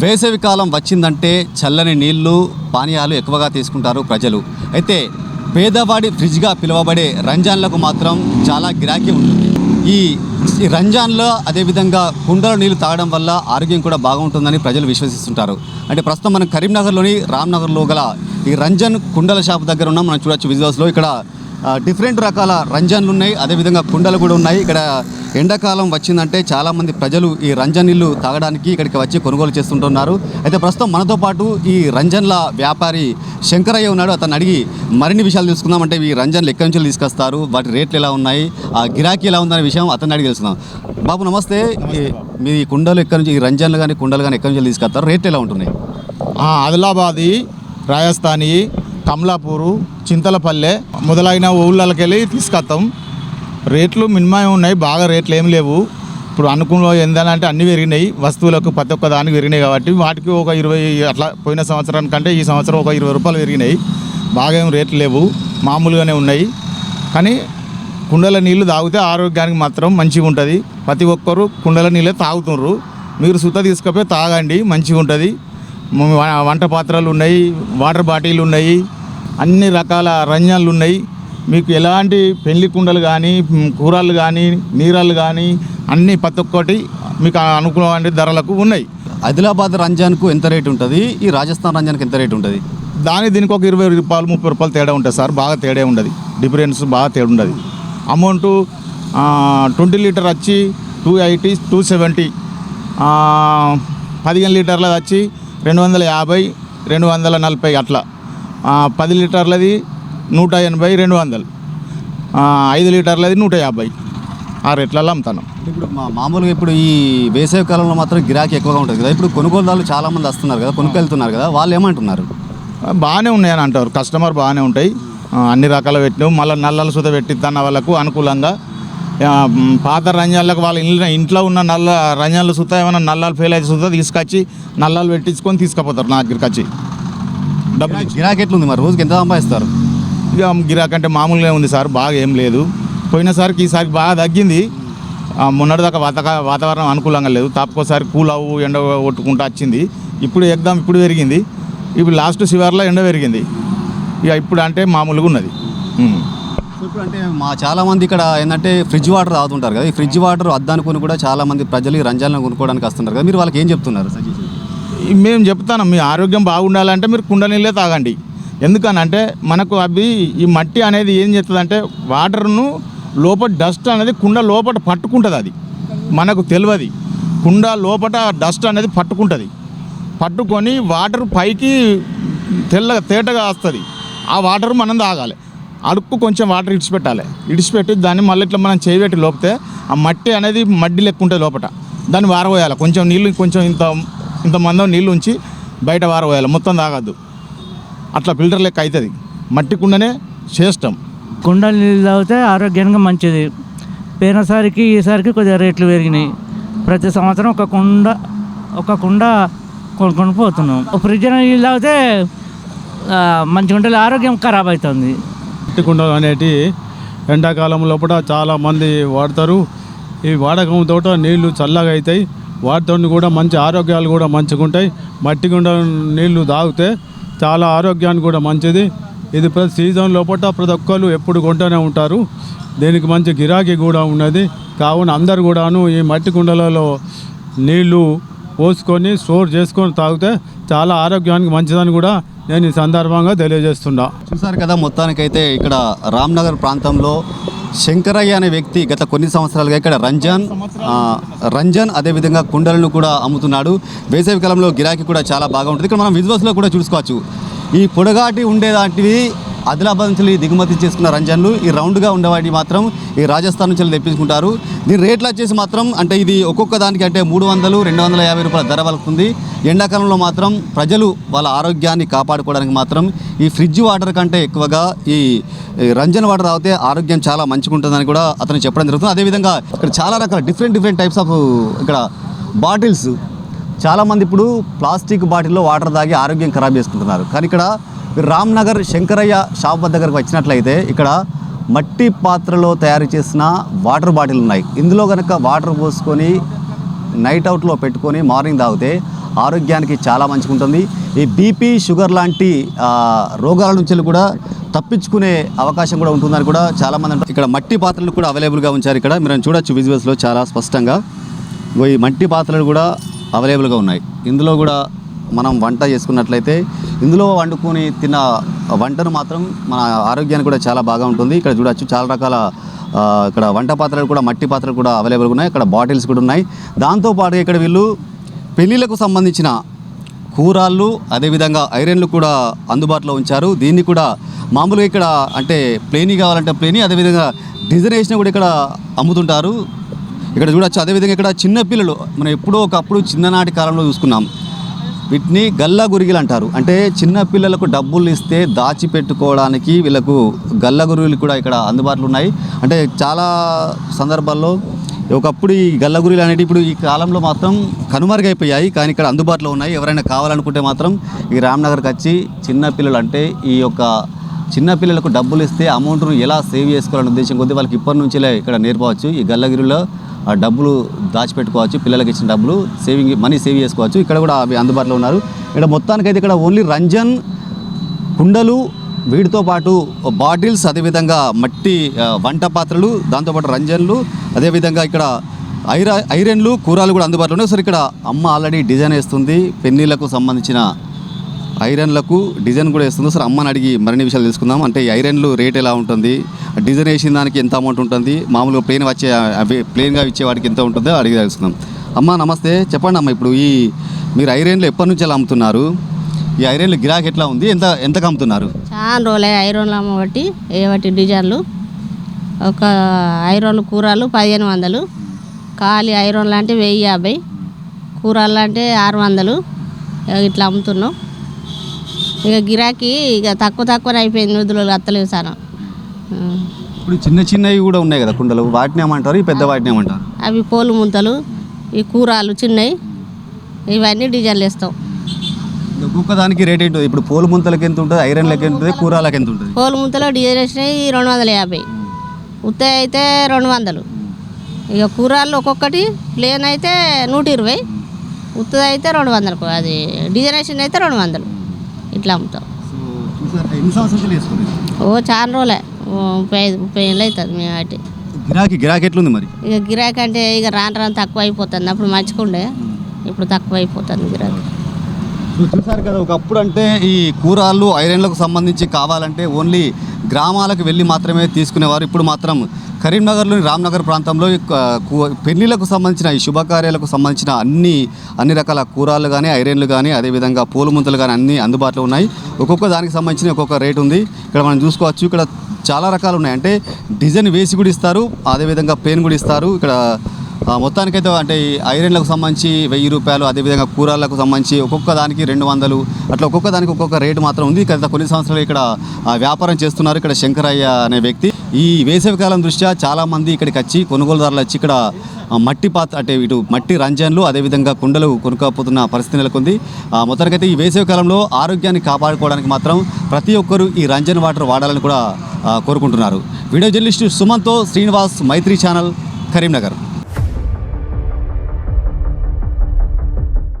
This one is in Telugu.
వేసవి కాలం వచ్చిందంటే చల్లని నీళ్ళు పానీయాలు ఎక్కువగా తీసుకుంటారు ప్రజలు. అయితే పేదవాడి ఫ్రిడ్జ్గా పిలువబడే రంజాన్లకు మాత్రం చాలా గిరాకీ ఉంటుంది. ఈ రంజాన్లో అదేవిధంగా కుండలో నీళ్ళు తాగడం వల్ల ఆరోగ్యం కూడా బాగుంటుందని ప్రజలు విశ్వసిస్తుంటారు. అంటే ప్రస్తుతం మనం కరీంనగర్లోని రామ్నగర్లో గల ఈ రంజాన్ కుండల షాప్ దగ్గర ఉన్నాం. మనం చూడొచ్చు విజువల్స్లో ఇక్కడ డిఫరెంట్ రకాల రంజాన్లు ఉన్నాయి. అదేవిధంగా కుండలు కూడా ఉన్నాయి. ఇక్కడ ఎండాకాలం వచ్చిందంటే చాలామంది ప్రజలు ఈ రంజాన్ నీళ్ళు తాగడానికి ఇక్కడికి వచ్చి కొనుగోలు చేస్తుంటున్నారు. అయితే ప్రస్తుతం మనతో పాటు ఈ రంజన్ల వ్యాపారి శంకరయ్య ఉన్నాడు. అతను అడిగి మరిన్ని విషయాలు తెలుసుకుందాం. అంటే ఈ రంజన్లు ఎక్కడి నుంచి తీసుకొస్తారు? వాటి రేట్లు ఎలా ఉన్నాయి? ఆ గిరాకీ ఎలా ఉందనే విషయం అతన్ని అడిగి తెలుసుకుందాం. బాబు నమస్తే. మీ ఈ కుండలు ఎక్కడి నుంచి ఈ రంజన్లు కానీ కుండలు కానీ ఎక్కడి నుంచి తీసుకొస్తారు? రేట్లు ఎలా ఉంటున్నాయి? ఆదిలాబాది రాజస్థానీ కమలాపూరు చింతలపల్లె మొదలైన ఊళ్ళకెళ్ళి తీసుకొస్తాం రేట్లు మినిమం ఉన్నాయి బాగా రేట్లు ఏం లేవు. ఇప్పుడు అనుకున్న ఏందన అంటే అన్నీ పెరిగినాయి. వస్తువులకు ప్రతి ఒక్క దానికి పెరిగినాయి కాబట్టి వాటికి ఒక ఇరవై అట్లా పోయిన సంవత్సరానికంటే ఈ సంవత్సరం ఒక ఇరవై రూపాయలు పెరిగినాయి. బాగా ఏం రేట్లు లేవు మామూలుగానే ఉన్నాయి. కానీ కుండల నీళ్ళు తాగితే ఆరోగ్యానికి మాత్రం మంచిగా ఉంటుంది. ప్రతి ఒక్కరు కుండల నీళ్ళే తాగుతున్నారు మీరు సుత తీసుకపోయి తాగండి మంచిగా ఉంటుంది. వంట పాత్రలు ఉన్నాయి వాటర్ బాటిల్ ఉన్నాయి. అన్ని రకాల రంజాన్లు ఉన్నాయి. మీకు ఎలాంటి పెళ్ళి కుండలు కానీ కూరలు కానీ నీరాలు కానీ అన్ని ప్రతి ఒక్కటి మీకు అనుకూలమైన ధరలకు ఉన్నాయి. ఆదిలాబాద్ రంజాన్కు ఎంత రేట్ ఉంటుంది? ఈ రాజస్థాన్ రంజాన్కి ఎంత రేట్ ఉంటుంది? దాని దీనికి ఒక ఇరవై రూపాయలు ముప్పై రూపాయలు తేడా ఉంటుంది సార్. బాగా తేడా ఉండదు. డిఫరెన్స్ బాగా తేడా ఉండదు. అమౌంట్ ట్వంటీ లీటర్ వచ్చి టూ ఎయిటీ టూ సెవెంటీ. పదిహేను లీటర్లది వచ్చి రెండు వందల యాభై రెండు వందల నలభై అట్లా. పది లీటర్లది నూట ఎనభై రెండు వందలు. ఐదు లీటర్లది నూట యాభై. ఆ రేట్లలో అమ్ముతాను. ఇప్పుడు మా మామూలుగా ఇప్పుడు ఈ వేసవి కాలంలో మాత్రం గిరాకీ ఎక్కువగా ఉంటుంది కదా. ఇప్పుడు కొనుగోలుదారులు చాలా మంది వస్తున్నారు కదా కొనుక్కెళ్తున్నారు కదా వాళ్ళు ఏమంటున్నారు? బాగానే ఉన్నాయని అంటారు. కస్టమర్ బాగానే ఉంటాయి. అన్ని రకాల పెట్టినావు. మళ్ళీ నల్లలు సుత పెట్టిద్దన్న వాళ్ళకు అనుకూలంగా. పాత రంజాన్లకు వాళ్ళ ఇంట్లో ఇంట్లో ఉన్న నల్ల రంజాన్లు సుత ఏమైనా నల్లాలు ఫెయిల్ అయితే సుత తీసుకొచ్చి నల్లాలు పెట్టించుకొని తీసుకుపోతారు నా దగ్గరికి వచ్చి. గిరాకీ. ఎట్లుంది మరి? రోజుకి ఎంత సంపాదిస్తారు? ఇక గిరాకంటే మామూలుగా ఉంది సార్ బాగా ఏం లేదు. పోయినసారికి ఈసారి బాగా తగ్గింది. మొన్నటిదాకా వాత వాతావరణం అనుకూలంగా లేదు. తాపుకోసారి కూల్ అవ్వు ఎండ కొట్టుకుంటూ వచ్చింది. ఇప్పుడు ఎగ్దాం ఇప్పుడు పెరిగింది. ఇప్పుడు లాస్ట్ శివార్లో ఎండ పెరిగింది. ఇక ఇప్పుడు అంటే మామూలుగా ఉన్నది. ఇప్పుడు అంటే మా చాలా మంది ఇక్కడ ఏంటంటే ఫ్రిడ్జ్ వాటర్ తాగుతుంటారు కదా. ఈ ఫ్రిడ్జ్ వాటర్ వద్దనుకుని కూడా చాలా మంది ప్రజలు ఈ రంజాన్లో కొనుక్కోవడానికి వస్తున్నారు కదా. మీరు వాళ్ళకి ఏం చెప్తున్నారు సజెషన్ మేము చెప్తాను మీ ఆరోగ్యం బాగుండాలంటే మీరు కుండ నీళ్ళే తాగండి. ఎందుకనంటే మనకు అవి ఈ మట్టి అనేది ఏం చేస్తుందంటే వాటర్ను లోపల డస్ట్ అనేది కుండ లోపల పట్టుకుంటుంది అది. మనకు తెలియదు కుండ లోపల డస్ట్ అనేది పట్టుకుంటుంది. పట్టుకొని వాటర్ పైకి తెల్ల తేటగా వస్తుంది. ఆ వాటర్ మనం తాగాలి. అడుక్కు కొంచెం వాటర్ ఇడిచిపెట్టాలి. ఇడిచిపెట్టి దాన్ని మళ్ళీ ఇట్లా మనం చేయబెట్టి లోపితే ఆ మట్టి అనేది మడ్డి లెక్క ఉంటుంది లోపల. దాన్ని వారబోయాలి. కొంచెం నీళ్ళు కొంచెం ఇంత ఇంత మందం నీళ్ళు ఉంచి బయట వారబోయాలి. మొత్తం తాగద్దు. అట్లా ఫిల్టర్ లెక్క అవుతుంది మట్టి కుండనే శ్రేష్టం. కుండ నీళ్ళు తాగితే ఆరోగ్యానికి మంచిది. పోయినసారికి ఈసారికి కొద్దిగా రేట్లు పెరిగినాయి. ప్రతి సంవత్సరం ఒక కుండ ఒక కుండ కొనుక్కొని పోతున్నాం. ఒక ఫ్రిడ్జ్ నీళ్ళు తాగితే మంచిగా ఉంటుంది ఆరోగ్యం ఖరాబ్ అవుతుంది మట్టి కుండలు అనేటి ఎండాకాలం లోపల చాలామంది వాడతారు. ఈ వాడకంతో నీళ్ళు చల్లగా అవుతాయి వాటితో కూడా మంచి ఆరోగ్యాలు కూడా మంచిగా ఉంటాయి. మట్టి కుండ నీళ్ళు తాగితే చాలా ఆరోగ్యానికి కూడా మంచిది. ఇది ప్రతి సీజన్ లోపల ప్రతి ఒక్కరు ఎప్పుడు కొంటూనే ఉంటారు. దీనికి మంచి గిరాకీ కూడా ఉన్నది. కావున అందరు కూడాను ఈ మట్టి కుండలలో నీళ్ళు పోసుకొని స్టోర్ చేసుకొని తాగితే చాలా ఆరోగ్యానికి మంచిదని కూడా నేను ఈ సందర్భంగా తెలియజేస్తున్నా. చూసారు కదా మొత్తానికైతే ఇక్కడ రామ్నగర్ ప్రాంతంలో శంకరయ్య అనే వ్యక్తి గత కొన్ని సంవత్సరాలుగా ఇక్కడ రంజాన్ రంజాన్ అదేవిధంగా కుండలను కూడా అమ్ముతున్నాడు. వేసవి కాలంలో గిరాకీ కూడా చాలా బాగా ఉంటుంది. ఇక్కడ మనం విజువల్స్లో కూడా చూసుకోవచ్చు. ఈ పొడగాటి ఉండేదాంటివి ఆదిలాబాద్ నుంచి దిగుమతి చేసుకున్న రంజన్లు ఈ రౌండ్గా ఉండేవాటి మాత్రం ఈ రాజస్థాన్ నుంచి తెప్పించుకుంటారు. దీని రేట్లు వచ్చేసి మాత్రం అంటే ఇది ఒక్కొక్క దానికి అంటే మూడు వందలు రెండు వందల యాభై రూపాయల ధర వలుకుతుంది ఎండాకాలంలో మాత్రం ప్రజలు వాళ్ళ ఆరోగ్యాన్ని కాపాడుకోవడానికి మాత్రం ఈ ఫ్రిడ్జ్ వాటర్ కంటే ఎక్కువగా ఈ ఈ రంజన్ వాటర్ తాగితే ఆరోగ్యం చాలా మంచిగా ఉంటుందని కూడా అతను చెప్పడం జరుగుతుంది. అదేవిధంగా ఇక్కడ చాలా రకాల డిఫరెంట్ డిఫరెంట్ టైప్స్ ఆఫ్ ఇక్కడ బాటిల్స్. చాలామంది ఇప్పుడు ప్లాస్టిక్ బాటిల్లో వాటర్ తాగి ఆరోగ్యం ఖరాబ్ చేసుకుంటున్నారు. కానీ ఇక్కడ రామ్నగర్ శంకరయ్య షాప్ దగ్గరకు వచ్చినట్లయితే ఇక్కడ మట్టి పాత్రలో తయారు చేసిన వాటర్ బాటిల్ ఉన్నాయి. ఇందులో కనుక వాటర్ పోసుకొని నైట్ అవుట్లో పెట్టుకొని మార్నింగ్ తాగితే ఆరోగ్యానికి చాలా మంచిగా ఉంటుంది ఈ బీపీ షుగర్ లాంటి రోగాల నుంచి కూడా తప్పించుకునే అవకాశం కూడా ఉంటుందని కూడా చాలామంది అంటారు. ఇక్కడ మట్టి పాత్రలు కూడా అవైలబుల్గా ఉంచారు ఇక్కడ. మీరు చూడొచ్చు విజువల్స్లో చాలా స్పష్టంగా. ఈ మట్టి పాత్రలు కూడా అవైలబుల్గా ఉన్నాయి. ఇందులో కూడా మనం వంట చేసుకున్నట్లయితే ఇందులో వండుకొని తిన్న వంటను మాత్రం మన ఆరోగ్యానికి కూడా చాలా బాగా ఉంటుంది. ఇక్కడ చూడొచ్చు చాలా రకాల ఇక్కడ వంట పాత్రలు కూడా మట్టి పాత్రలు కూడా అవైలబుల్గా ఉన్నాయి. ఇక్కడ బాటిల్స్ కూడా ఉన్నాయి. దాంతోపాటు ఇక్కడ వీళ్ళు పెళ్ళిళ్ళకు సంబంధించిన కూరాళ్ళు అదేవిధంగా ఐరన్లు కూడా అందుబాటులో ఉంచారు. దీన్ని కూడా మామూలుగా ఇక్కడ అంటే ప్లేని కావాలంటే ప్లేని అదేవిధంగా డిజైన్ వేసిన కూడా ఇక్కడ అమ్ముతుంటారు. ఇక్కడ చూడొచ్చు. అదేవిధంగా ఇక్కడ చిన్న పిల్లలు మనం ఎప్పుడో ఒకప్పుడు చిన్ననాటి కాలంలో చూసుకున్నాం. వీటిని గల్లా గురిగిలు అంటారు. అంటే చిన్న పిల్లలకు డబ్బులు ఇస్తే దాచిపెట్టుకోవడానికి వీళ్ళకు గల్లా గురిగిలు కూడా ఇక్కడ అందుబాటులో ఉన్నాయి. అంటే చాలా సందర్భాల్లో ఒకప్పుడు ఈ గల్లగురిలు అనేవి ఇప్పుడు ఈ కాలంలో మాత్రం కనుమరుగైపోయాయి. కానీ ఇక్కడ అందుబాటులో ఉన్నాయి. ఎవరైనా కావాలనుకుంటే మాత్రం ఈ రామ్నగర్కి వచ్చి చిన్నపిల్లలు అంటే ఈ యొక్క చిన్నపిల్లలకు డబ్బులు ఇస్తే అమౌంట్ను ఎలా సేవ్ చేసుకోవాలనే ఉద్దేశం కొద్దీ వాళ్ళకి ఇప్పటి నుంచిలే ఇక్కడ నేర్పవచ్చు. ఈ గల్లగిరిలో డబ్బులు దాచిపెట్టుకోవచ్చు పిల్లలకి ఇచ్చిన డబ్బులు సేవింగ్ మనీ సేవ్ చేసుకోవచ్చు. ఇక్కడ కూడా అవి అందుబాటులో ఉన్నారు. ఇక్కడ మొత్తానికైతే ఇక్కడ ఓన్లీ రంజన్ కుండలు వీటితో పాటు బాటిల్స్ అదేవిధంగా మట్టి వంట పాత్రలు దాంతోపాటు రంజన్లు అదేవిధంగా ఇక్కడ ఐరా ఐరన్లు కూరలు కూడా అందుబాటులో ఉన్నాయి. సరే ఇక్కడ అమ్మ ఆల్రెడీ డిజైన్ వేస్తుంది. పెన్నీలకు సంబంధించిన ఐరన్లకు డిజైన్ కూడా వేస్తుంది. సార్ అమ్మని అడిగి మరిన్ని విషయాలు తెలుసుకుందాం. అంటే ఈ ఐరన్లు రేట్ ఎలా ఉంటుంది? డిజైన్ వేసిన దానికి ఎంత అమౌంట్ ఉంటుంది? మామూలుగా ప్లేన్ వచ్చే అవి ప్లేన్గా ఇచ్చేవాడికి ఎంత ఉంటుందో అడిగి తెలుసుకుందాం. అమ్మ నమస్తే. చెప్పండి అమ్మ ఇప్పుడు ఈ మీరు ఐరన్లు ఎప్పటి నుంచి ఎలా అమ్ముతున్నారు? ఈ ఐరన్లు గిరాకీ ఎట్లా ఉంది? ఎంత ఎంతకు అమ్ముతున్నారు చాలా రోజులే ఐరన్లు అమ్మబట్టి ఏ బట్టి డిజైన్లు. ఒక ఐరన్లు కూరలు పదిహేను వందలు. ఖాళీ ఐరన్లు అంటే వెయ్యి యాభై. కూరలు అంటే ఆరు వందలు. ఇక ఇట్లా అమ్ముతున్నాం. ఇక గిరాకీ ఇక తక్కువ తక్కువ అయిపోయింది. నిధులు అత్తలేవు సార్ ఇప్పుడు చిన్న చిన్నవి కూడా ఉన్నాయి కదా కుండలు. వాటిని ఏమంటారు? ఈ పెద్ద వాటిని ఏమంటారు? అవి పోలు ముంతలు ఈ కూరలు చిన్నవి ఇవన్నీ డిజైన్లు వేస్తాం. ఒక్కొక్క దానికి రేట్ ఏంటి? ఇప్పుడు పోలు ముంతలకి ఎంత ఉంటుంది? ఐరన్లకి ఎంత ఉంటుంది? కూరలకి ఎంత ఉంటుంది? పోలు ముంతలో డిజైన్ వేసినవి రెండు వందల యాభై. ఉత్తయ్య అయితే రెండు వందలు. ఇక కూరలు ఒక్కొక్కటి ప్లేన్ అయితే నూట ఇరవై. ఉత్తది అయితే రెండు వందలకు. అది డిజైనేషన్ అయితే రెండు వందలు. ఇట్లా అమ్ముతాం. ఓ చాలా రోజులే. ముప్పై ఐదు ముప్పై ఏళ్ళు అవుతుంది మేము గిరాకీ గిరాకీ ఎట్లుంది మరి? ఇక గిరాకీ అంటే ఇక రాను రాను తక్కువ అయిపోతుంది అప్పుడు మంచిగుండే ఇప్పుడు తక్కువ అయిపోతుంది గిరాకీ చూసారు కదా ఒకప్పుడు అంటే ఈ కూరాళ్ళు ఐరన్లకు సంబంధించి కావాలంటే ఓన్లీ గ్రామాలకు వెళ్ళి మాత్రమే తీసుకునేవారు. ఇప్పుడు మాత్రం కరీంనగర్లోని రామ్నగర్ ప్రాంతంలో పెళ్ళిలకు సంబంధించిన ఈ శుభకార్యాలకు సంబంధించిన అన్ని అన్ని రకాల కూరలు కానీ ఐరన్లు కానీ అదేవిధంగా పూల ముంతలు కానీ అన్నీ అందుబాటులో ఉన్నాయి. ఒక్కొక్క దానికి సంబంధించిన ఒక్కొక్క రేటు ఉంది. ఇక్కడ మనం చూసుకోవచ్చు ఇక్కడ చాలా రకాలు ఉన్నాయి. అంటే డిజైన్ వేసి కూడా ఇస్తారు. అదేవిధంగా పెయిన్ కూడా ఇస్తారు. ఇక్కడ మొత్తానికైతే అంటే ఈ ఐరన్లకు సంబంధించి వెయ్యి రూపాయలు అదేవిధంగా కూరలకు సంబంధించి ఒక్కొక్క దానికి రెండు వందలు అట్లా ఒక్కొక్క దానికి ఒక్కొక్క రేటు మాత్రం ఉంది. గత కొన్ని సంవత్సరాలు ఇక్కడ వ్యాపారం చేస్తున్నారు ఇక్కడ శంకరయ్య అనే వ్యక్తి. ఈ వేసవికాలం దృష్ట్యా చాలామంది ఇక్కడికి వచ్చి కొనుగోలుదారులు వచ్చి ఇక్కడ మట్టి పాత్ర అంటే ఇటు మట్టి రంజన్లు అదేవిధంగా కుండలు కొనుక్కపోతున్న పరిస్థితి నెలకొంది. మొత్తానికైతే ఈ వేసవి కాలంలో ఆరోగ్యాన్ని కాపాడుకోవడానికి మాత్రం ప్రతి ఒక్కరూ ఈ రంజన్ వాటర్ వాడాలని కూడా కోరుకుంటున్నారు. వీడియో జర్నలిస్టు సుమంతో శ్రీనివాస్ మైత్రి ఛానల్ కరీంనగర్.